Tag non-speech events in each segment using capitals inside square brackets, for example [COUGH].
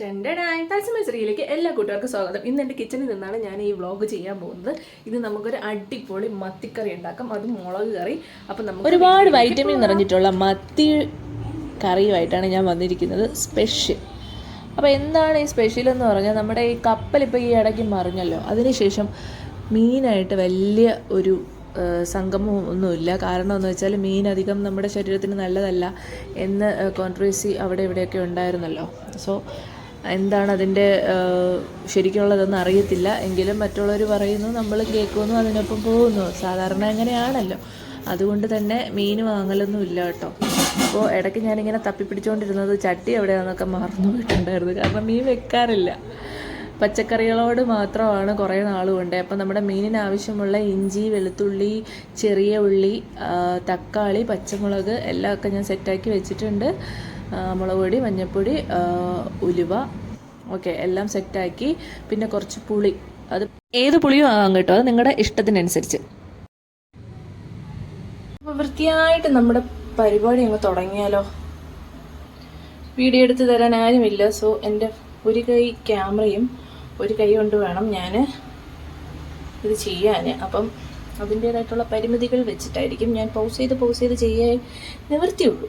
ടെൻഡഡായി തത്സമയ ശ്രീയിലേക്ക് എല്ലാ കൂട്ടുകാർക്കും സ്വാഗതം. ഇന്ന് എന്റെ കിച്ചണിൽ നിന്നാണ് ഞാൻ ഈ വ്ളോഗ് ചെയ്യാൻ പോകുന്നത്. ഇത് നമുക്കൊരു അടിപൊളി മത്തിക്കറി ഉണ്ടാക്കാം. അത് മുളക് കറി. അപ്പം നമുക്ക് ഒരുപാട് വൈറ്റമിൻ നിറഞ്ഞിട്ടുള്ള മത്തി കറിയുമായിട്ടാണ് ഞാൻ വന്നിരിക്കുന്നത്. സ്പെഷ്യൽ അപ്പോൾ എന്താണ് ഈ സ്പെഷ്യൽ എന്ന് പറഞ്ഞാൽ നമ്മുടെ ഈ കപ്പൽ ഇപ്പോൾ ഈ ഇടയ്ക്ക് മറിഞ്ഞല്ലോ. അതിനുശേഷം മീനായിട്ട് വലിയ ഒരു സംഗമം ഒന്നുമില്ല. കാരണം എന്ന് വെച്ചാൽ മീൻ അധികം നമ്മുടെ ശരീരത്തിന് നല്ലതല്ല എന്ന് കോൺട്രവേഴ്സി അവിടെ ഇവിടെയൊക്കെ ഉണ്ടായിരുന്നല്ലോ. സോ എന്താണ് അതിന്റെ ശരിക്കുള്ളതെന്ന് അറിയത്തില്ല. എങ്കിലും മറ്റുള്ളവർ പറയുന്നു നമ്മൾ കേൾക്കുന്നു അതിനൊപ്പം പോകുന്നു. സാധാരണ അങ്ങനെയാണല്ലോ. അതുകൊണ്ട് തന്നെ മീൻ വാങ്ങലൊന്നും ഇല്ല കേട്ടോ. അപ്പോൾ ഇടയ്ക്ക് ഞാനിങ്ങനെ തപ്പിപ്പിടിച്ചുകൊണ്ടിരുന്നത് ചട്ടി എവിടെയാണെന്നൊക്കെ മറന്നു പോയിട്ടുണ്ടായിരുന്നു. കാരണം മീൻ വെക്കാറില്ല. പച്ചക്കറികളോട് മാത്രമാണ് കുറേ നാൾ കൊണ്ട്. അപ്പം നമ്മുടെ മീനിന് ആവശ്യമുള്ള ഇഞ്ചി വെളുത്തുള്ളി ചെറിയ ഉള്ളി തക്കാളി പച്ചമുളക് എല്ലാം ഒക്കെ ഞാൻ സെറ്റാക്കി വെച്ചിട്ടുണ്ട്. മുളക് പൊടി മഞ്ഞൾപ്പൊടി ഉലുവ ഓക്കെ എല്ലാം സെറ്റാക്കി. പിന്നെ കുറച്ച് പുളി. അത് ഏത് പുളിയും ആകാം കേട്ടോ. അത് നിങ്ങളുടെ ഇഷ്ടത്തിനനുസരിച്ച്. വൃത്തിയായിട്ട് നമ്മുടെ പരിപാടി അങ്ങ് തുടങ്ങിയാലോ? വീഡിയോ എടുത്ത് തരാൻ ആരുമില്ല. സോ എന്റെ ഒരു കൈ ക്യാമറയും ഒരു കൈ കൊണ്ട് വേണം ഞാൻ ഇത് ചെയ്യാൻ അപ്പം അതിന്റേതായിട്ടുള്ള പരിമിതികൾ വെച്ചിട്ടായിരിക്കും ഞാൻ പൗസ് ചെയ്ത് പൗസ് ചെയ്ത് ചെയ്യാൻ നിവൃത്തിയുള്ളൂ.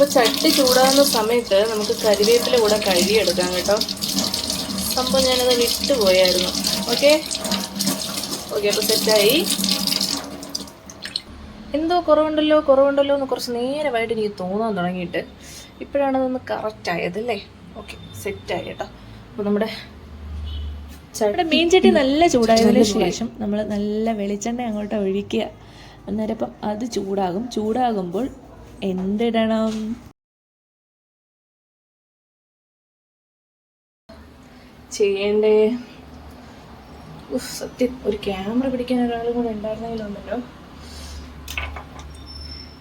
അപ്പോൾ ചട്ടി ചൂടാകുന്ന സമയത്ത് നമുക്ക് കരിവേപ്പില കൂടെ കഴുകിയെടുക്കാം കേട്ടോ. സംഭവം ഞാനത് വിട്ടുപോയായിരുന്നു ഓക്കെ? ഓക്കെ അപ്പോൾ സെറ്റായി. എന്തോ കുറവുണ്ടല്ലോ കുറവുണ്ടല്ലോ എന്ന് കുറച്ച് നേരമായിട്ട് എനിക്ക് തോന്നാൻ തുടങ്ങിയിട്ട് ഇപ്പോഴാണ് അതൊന്ന് കറക്റ്റ് ആയത് അല്ലേ? ഓക്കെ സെറ്റായി കേട്ടോ. അപ്പോൾ നമ്മുടെ നമ്മുടെ മീൻ ചട്ടി നല്ല ചൂടായതിന് ശേഷം നമ്മൾ നല്ല വെളിച്ചെണ്ണ അങ്ങോട്ട് ഒഴിക്കുക. അന്നേരം അപ്പം അത് ചൂടാകും. ചൂടാകുമ്പോൾ എന്തിടണം? ചെയ്യേണ്ടേ? സത്യം ഒരു ക്യാമറ പിടിക്കാൻ ഒരാളും കൂടെ ഉണ്ടായിരുന്നെങ്കിലുണ്ടല്ലോ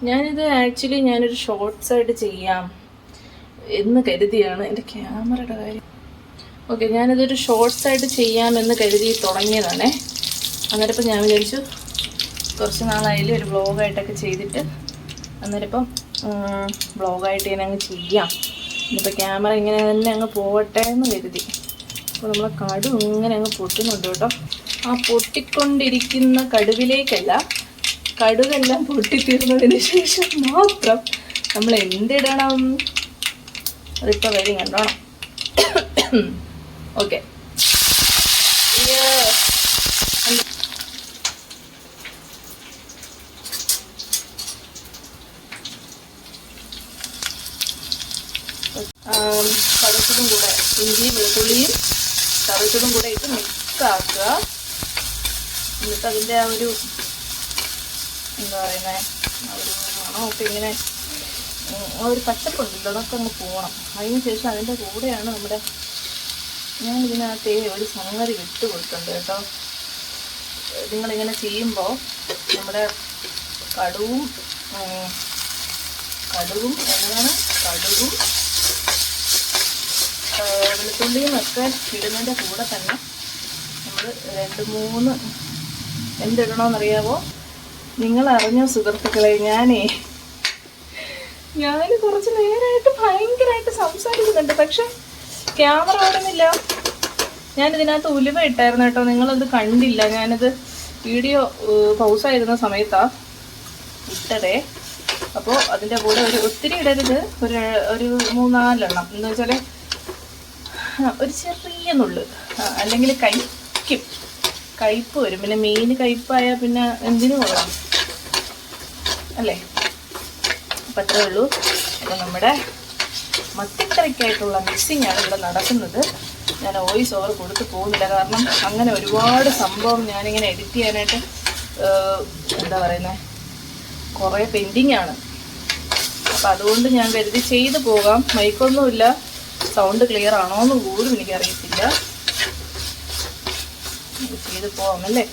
ഞാനിത് ആക്ച്വലി ഞാനൊരു ഷോർട്സ് ആയിട്ട് ചെയ്യാം എന്ന് കരുതിയാണ് എന്റെ ക്യാമറയുടെ കാര്യം. ഓക്കെ ഞാനിതൊരു ഷോർട്സ് ആയിട്ട് ചെയ്യാമെന്ന് കരുതി തുടങ്ങിയതാണേ. അന്നേരം ഞാൻ വിചാരിച്ചു കുറച്ച് നാളായാലും ഒരു വ്ളോഗായിട്ടൊക്കെ ചെയ്തിട്ട് അന്നേരം ഇപ്പം വ്ളോഗായിട്ട് ഞാൻ അങ്ങ് ചെയ്യാം. ഇന്നിപ്പോൾ ക്യാമറ ഇങ്ങനെ തന്നെ അങ്ങ് പോകട്ടെ എന്ന് കരുതി. അപ്പോൾ നമ്മളെ കടു ഇങ്ങനെ അങ്ങ് പൊട്ടുന്നുണ്ട് കേട്ടോ. ആ പൊട്ടിക്കൊണ്ടിരിക്കുന്ന കടുവിലേക്കല്ല കടുവെല്ലാം പൊട്ടിത്തീർന്നതിന് ശേഷം മാത്രം നമ്മൾ എന്തിടണം? അതിപ്പോൾ വരും കണ്ടോണം. [COUGHS] ഓക്കെ കറുത്തതും കൂടെ ഇഞ്ചിയും വെളുത്തുള്ളിയും കറുത്തതും കൂടെ ഇട്ട് മിക്സ് ആക്കുക എന്നിട്ട് അതിന്റെ ആ ഒരു എന്താ പറയുന്നത് ഇങ്ങനെ ആ ഒരു പച്ചപ്പുണ്ടല്ലോ അതൊക്കെ അങ്ങ് പോകണം അതിന് ശേഷം അതിന്റെ കൂടെയാണ് നമ്മുടെ ഞാൻ ഇതിനകത്ത് ഒരു സംഗതി വിട്ട് കൊടുക്കുന്നുണ്ട് കേട്ടോ. നിങ്ങളിങ്ങനെ ചെയ്യുമ്പോൾ നമ്മുടെ കടുവും കടുവും എന്താണ്? കടുവും വെളുത്തുള്ളിയും ഒക്കെ ഇടുന്നതിന്റെ കൂടെ തന്നെ നമ്മൾ രണ്ട് മൂന്ന് എന്തിടണമെന്നറിയാവോ നിങ്ങൾ അറിഞ്ഞ സുഹൃത്തുക്കളെ ഞാനേ. ഞാൻ കുറച്ച് നേരമായിട്ട് ഭയങ്കരമായിട്ട് സംസാരിക്കുന്നുണ്ട് പക്ഷെ ക്യാമറ ഓടുന്നില്ല. ഞാൻ ഇതിനകത്ത് ഉലുവ ഇട്ടായിരുന്നു കേട്ടോ നിങ്ങളത് കണ്ടില്ല. ഞാനത് വീഡിയോ പൗസായിരുന്ന സമയത്താ ഇട്ടതേ. അപ്പോൾ അതിന്റെ കൂടെ ഒരു ഒത്തിരി ഇടരുത്. ഒരു ഒരു മൂന്നാലെണ്ണം. എന്ന് വെച്ചാൽ ഒരു ചെറിയ നുള്ള്. അല്ലെങ്കിൽ കയ്ക്കും. കയ്പ്പ് വരും. പിന്നെ മെയിൻ കയ്പ്പായാൽ പിന്നെ എന്തിനു കൊള്ളാം അല്ലേ? അപ്പം അത്രേ ഉള്ളൂ. അപ്പം നമ്മുടെ മത്തിക്കറിക്കായിട്ടുള്ള മിക്സിങ് ആണ് ഇവിടെ നടക്കുന്നത്. ഞാൻ വോയിസ് ഓവർ കൊടുത്ത് പോകുന്നില്ല. കാരണം അങ്ങനെ ഒരുപാട് സംഭവം ഞാനിങ്ങനെ എഡിറ്റ് ചെയ്യാനായിട്ട് എന്താ പറയുന്നത് കുറേ പെൻഡിങ് ആണ്. അപ്പം അതുകൊണ്ട് ഞാൻ കരുതി ചെയ്തു പോകാം. മൈക്കൊന്നുമില്ല. സൗണ്ട് ക്ലിയർ ആണോ എന്ന് പോലും എനിക്കറിയത്തില്ല. ചെയ്ത് പോവാമല്ലേ?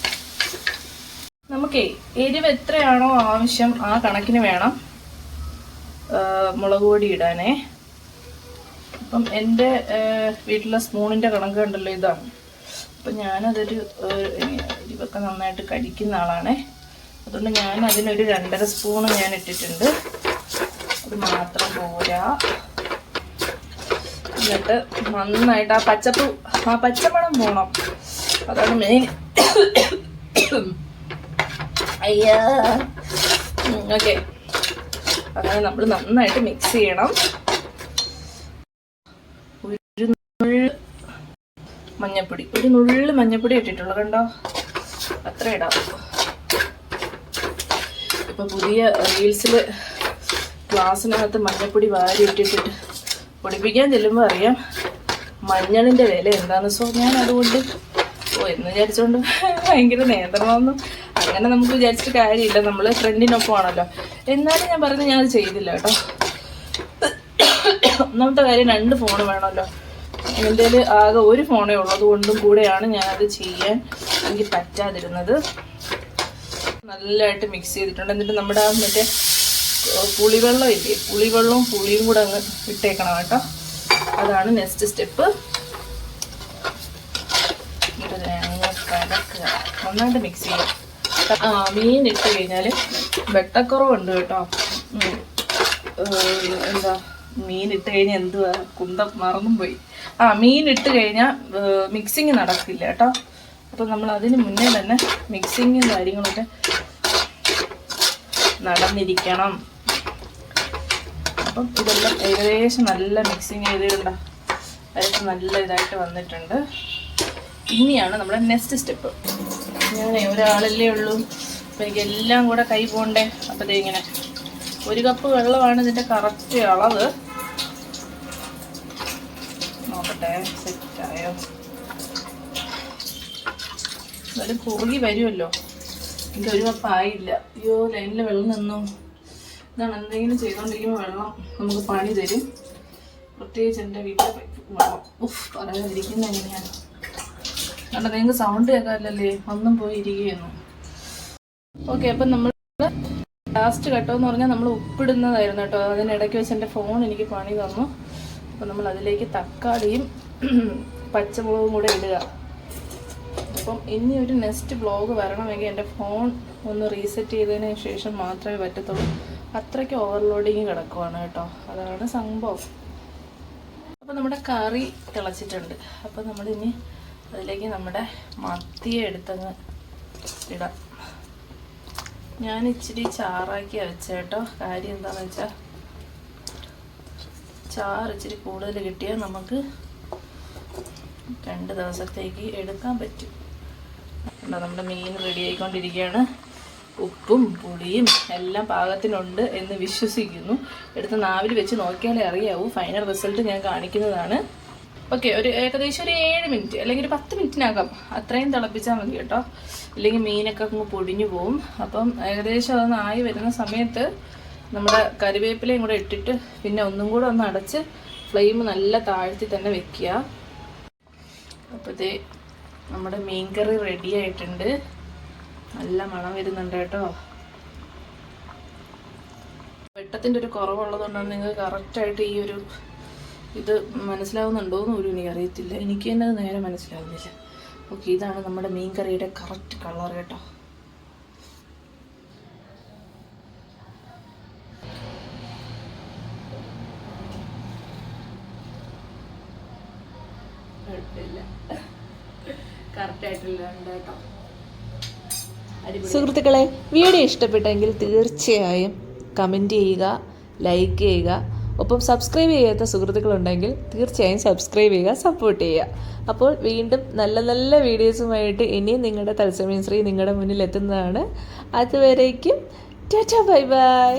നമുക്കേ എരിവ് എത്രയാണോ ആവശ്യം ആ കണക്കിന് വേണം. മുളക് പൊടി ഇടാനേ. അപ്പം എന്റെ വീട്ടിലെ സ്പൂണിന്റെ കണക്ക് കണ്ടല്ലോ ഇതാണ്. അപ്പം ഞാനതൊരു എരിവൊക്കെ നന്നായിട്ട് കടിക്കുന്ന ആളാണേ. അതുകൊണ്ട് ഞാൻ അതിനൊരു രണ്ടര സ്പൂണ് ഞാൻ ഇട്ടിട്ടുണ്ട്. അത് മാത്രം പോരാ. എന്നിട്ട് നന്നായിട്ട് ആ പച്ചപ്പ് ആ പച്ചമണം പോണം. അതാണ് മെയിൻ അയ്യാ. ഓക്കെ. അങ്ങനെ നമ്മൾ നന്നായിട്ട് മിക്സ് ചെയ്യണം. ഒരു നുള്ള് മഞ്ഞപ്പൊടി. ഒരു നുള്ള് മഞ്ഞപ്പൊടി ഇട്ടിട്ടുള്ളൂ കണ്ടോ? അത്ര ഇടാം. ഇപ്പൊ പുതിയ റീൽസിൽ ഗ്ലാസ്സിനകത്ത് മഞ്ഞപ്പൊടി വാരി ഇട്ടിട്ടിട്ട് പൊടിപ്പിക്കാൻ ചെല്ലുമ്പോൾ അറിയാം മഞ്ഞളിന്റെ വില എന്താണെന്ന് സോ ഞാൻ അതുകൊണ്ട് ഓ എന്ന് വിചാരിച്ചുകൊണ്ട് ഭയങ്കര നിയന്ത്രണമൊന്നും അങ്ങനെ നമുക്ക് വിചാരിച്ചിട്ട് കാര്യമില്ല. നമ്മൾ ഫ്രണ്ടിനൊപ്പമാണല്ലോ എന്നാലും ഞാൻ പറഞ്ഞു ഞാൻ ചെയ്തില്ല കേട്ടോ. ഒന്നാമത്തെ കാര്യം രണ്ട് ഫോൺ വേണമല്ലോ. എന്റെ ആകെ ഒരു ഫോണേ ഉള്ളത് കൊണ്ടും കൂടെയാണ് ഞാനത് ചെയ്യാൻ എനിക്ക് പറ്റാതിരുന്നത്. നല്ലതായിട്ട് മിക്സ് ചെയ്തിട്ടുണ്ട്. എന്നിട്ട് നമ്മുടെ ആ മറ്റേ പുളിവെള്ളം ഇല്ലേ? പുളിവെള്ളവും പുളിയും കൂടെ അങ്ങ് ഇട്ടേക്കണം കേട്ടോ. അതാണ് നെക്സ്റ്റ് സ്റ്റെപ്പ് നന്നായിട്ട് മിക്സ് ചെയ്യാം. ആ മീൻ ഇട്ട് കഴിഞ്ഞാൽ വെട്ടക്കുറവുണ്ട് കേട്ടോ. എന്താ? മീൻ ഇട്ട് കഴിഞ്ഞാൽ എന്തുവാ? കുന്തം മറന്നും പോയി. ആ മീൻ ഇട്ട് കഴിഞ്ഞാൽ മിക്സിങ് നടക്കില്ല കേട്ടോ. അപ്പം നമ്മൾ അതിന് മുന്നേ തന്നെ മിക്സിങ്ങും കാര്യങ്ങളൊക്കെ നടന്നിരിക്കണം. അപ്പം ഇതെല്ലാം ഏകദേശം നല്ല മിക്സിങ് ചെയ്തിട്ടുണ്ട ഏകദേശം നല്ല ഇതായിട്ട് വന്നിട്ടുണ്ട്. ഇനിയാണ് നമ്മുടെ നെക്സ്റ്റ് സ്റ്റെപ്പ് ഞാൻ ഒരാളല്ലേ ഉള്ളൂ. അപ്പം എനിക്ക് എല്ലാം കൂടെ കൈ പോകണ്ടേ അപ്പം ഇങ്ങനെ ഒരു കപ്പ് വെള്ളമാണ് ഇതിന്റെ കറക്റ്റ് അളവ്. നോക്കട്ടെ സെറ്റായോ എന്നാലും കുറുകി വരുമല്ലോ. എന്റെ ഒരു കപ്പായില്ല അയ്യോ ലൈനിൽ വെള്ളം നിന്നു. ഇതാണ് എന്തെങ്കിലും ചെയ്തുകൊണ്ടിരിക്കുമ്പോൾ വെള്ളം നമുക്ക് പണി തരും. പ്രത്യേകിച്ച് എന്റെ വീട്ടിലെ പൈപ്പ് വെള്ളം. ഉഫ് പറയാതിരിക്കുന്ന എങ്ങനെയാണ്? കാരണം നിങ്ങൾക്ക് സൗണ്ട് കേൾക്കാറില്ലല്ലേ ഒന്നും പോയി ഇരിക്കുകയെന്നു ഓക്കെ അപ്പം നമ്മൾ ലാസ്റ്റ് ഘട്ടം എന്ന് പറഞ്ഞാൽ നമ്മൾ ഉപ്പിടുന്നതായിരുന്നു കേട്ടോ. അതിനിടയ്ക്ക് വെച്ച് എന്റെ ഫോൺ എനിക്ക് പണി തന്നു. അപ്പം നമ്മൾ അതിലേക്ക് തക്കാളിയും പച്ചമുളകും കൂടെ ഇടുക. അപ്പം ഇനി ഒരു നെക്സ്റ്റ് വ്ളോഗ് വരണമെങ്കിൽ എന്റെ ഫോൺ ഒന്ന് റീസെറ്റ് ചെയ്തതിന് ശേഷം മാത്രമേ പറ്റത്തുള്ളൂ. അത്രയ്ക്ക് ഓവർലോഡിങ് കിടക്കുവാണ് കേട്ടോ. അതാണ് സംഭവം. അപ്പോൾ നമ്മുടെ കറി തിളച്ചിട്ടുണ്ട്. അപ്പോൾ നമ്മളിനി അതിലേക്ക് നമ്മുടെ മത്തിയെ എടുത്തങ്ങ് ഇടാം. ഞാൻ ഇച്ചിരി ചാറാക്കി വെച്ചേട്ടോ കാര്യം എന്താണെന്ന് വെച്ചാൽ ചാറ് ഇച്ചിരി കൂടുതൽ കിട്ടിയാൽ നമുക്ക് രണ്ട് ദിവസത്തേക്ക് എടുക്കാൻ പറ്റും. നമ്മുടെ മീൻ റെഡി ആയിക്കൊണ്ടിരിക്കുകയാണ്. ഉപ്പും പുളിയും എല്ലാം പാകത്തിനുണ്ട് എന്ന് വിശ്വസിക്കുന്നു. എടുത്ത് നാവിൽ വെച്ച് നോക്കിയാലേ അറിയാവൂ. ഫൈനൽ റിസൾട്ട് ഞാൻ കാണിക്കുന്നതാണ്. ഓക്കെ ഒരു ഏകദേശം ഒരു ഏഴ് മിനിറ്റ് അല്ലെങ്കിൽ ഒരു പത്ത് മിനിറ്റിനകം അത്രയും തിളപ്പിച്ചാൽ മതി കേട്ടോ. ഇല്ലെങ്കിൽ മീനൊക്കെ അങ്ങ് പൊടിഞ്ഞു പോവും. അപ്പം ഏകദേശം അതൊന്ന് ആയി വരുന്ന സമയത്ത് നമ്മുടെ കറിവേപ്പിലയും കൂടെ ഇട്ടിട്ട് പിന്നെ ഒന്നും കൂടെ ഒന്ന് അടച്ച് ഫ്ലെയിം നല്ല താഴ്ത്തി തന്നെ വെക്കുക. അപ്പോഴത്തെ നമ്മുടെ മീൻ കറി റെഡി ആയിട്ടുണ്ട്. നല്ല മണം വരുന്നുണ്ട് കേട്ടോ. വെട്ടത്തിന്റെ ഒരു കുറവുള്ളതുകൊണ്ടാണ് നിങ്ങൾക്ക് കറക്റ്റായിട്ട് ഈ ഒരു ഇത് മനസ്സിലാവുന്നുണ്ടോ എന്ന് പോലും എനിക്ക് അറിയത്തില്ല എനിക്ക് തന്നെ അത് നേരെ മനസ്സിലാവുന്നില്ല. ഓക്കെ ഇതാണ് നമ്മുടെ മീൻ കറിയുടെ കറക്റ്റ് കളർ കേട്ടോ. കുഴപ്പമില്ല. കറക്റ്റായിട്ടില്ല ഉണ്ട് കേട്ടോ സുഹൃത്തുക്കളെ വീഡിയോ ഇഷ്ടപ്പെട്ടെങ്കിൽ തീർച്ചയായും കമന്റ് ചെയ്യുക ലൈക്ക് ചെയ്യുക. ഒപ്പം സബ്സ്ക്രൈബ് ചെയ്യാത്ത സുഹൃത്തുക്കളുണ്ടെങ്കിൽ തീർച്ചയായും സബ്സ്ക്രൈബ് ചെയ്യുക സപ്പോർട്ട് ചെയ്യുക. അപ്പോൾ വീണ്ടും നല്ല നല്ല വീഡിയോസുമായിട്ട് ഇനിയും നിങ്ങളുടെ തത്സമയം ശ്രീ നിങ്ങളുടെ മുന്നിൽ എത്തുന്നതാണ് അതുവരേക്കും ടാറ്റ ബൈ ബൈ.